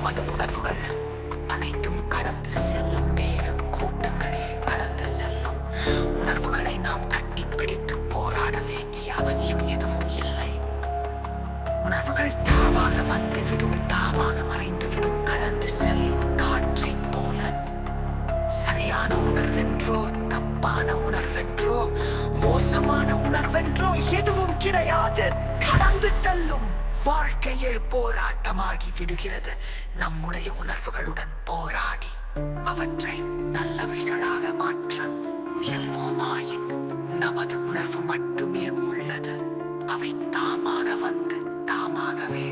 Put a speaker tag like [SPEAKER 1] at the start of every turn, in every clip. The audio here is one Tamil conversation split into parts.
[SPEAKER 1] நமது உணர்வுகள் அனைத்தும் கடந்து செல்லும் மேல கூட்டங்களே கடந்து செல்லும். உணர்வுகளை நாம் கட்டி பிடித்து போராட வேண்டிய அவசியம் எதுவும் இல்லை. உணர்வுகள் தாமாக வந்துவிடும் தாமாக மறைந்துவிடும். கடந்து செல்லும் காற்றைப் போல. சரியான உணர்வென்றோ தப்பான உணர்வென்றோ மோசமான உணர்வென்றோ எதுவும் கிடையாது. கடந்து செல்லும் வாழ்க்கையே போராட்டமாகி விடுகிறது. நம்முடைய உணர்வுகளுடன் போராடி அவற்றை நல்லவைகளாக மாற்ற முயல்வோமாயின் நமது உணர்வு மட்டுமே உள்ளது. அவை தாமாக வந்து தாமாகவே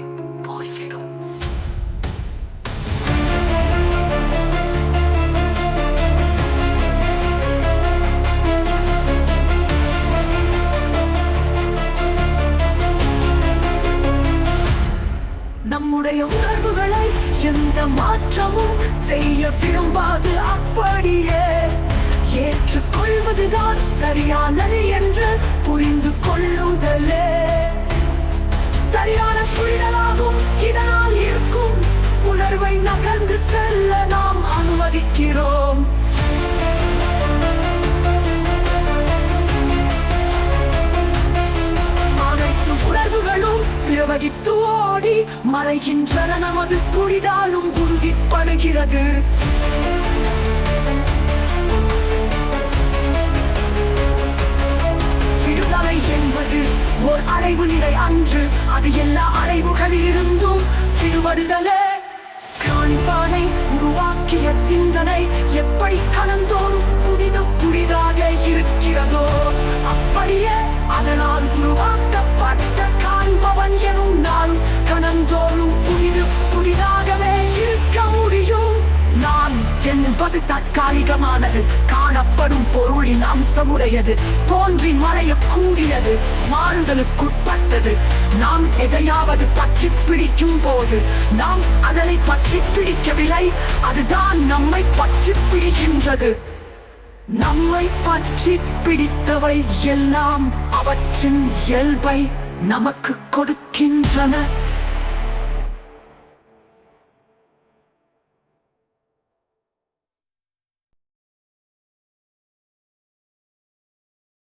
[SPEAKER 1] நம்முடைய உணர்வுகளை எந்த மாற்றமும் செய்ய விரும்பாது. அப்படியே ஏற்றுக்கொள்வதுதான் சரியானது என்று புரிந்து மறைகின்றன நமது புரிதாலும் உறுதிப்படுகிறது விடுதலை என்பது ஓர் அடைவு நிலை அன்று. அது எல்லா அடைவுகளிலிருந்தும் விடுபடுதலே. காணிப்பானை உருவாக்கிய சிந்தனை எப்படி கலந்தோறும் அது தற்காலிகமானது. காணப்படும் பொருளின் அம்சமுடையது. தோன்றி மறையக்கூடியது. மாறுதலுக்குட்பட்டது. நாம் எதையாவது பற்றி பிடிக்கும் போது நாம் அதனை பற்றி பிடிக்கவில்லை. அதுதான் நம்மை பற்றி பிடிக்கின்றது. நம்மை பற்றி பிடித்தவை எல்லாம் அவற்றின் இயல்பை நமக்கு கொடுக்கின்றன.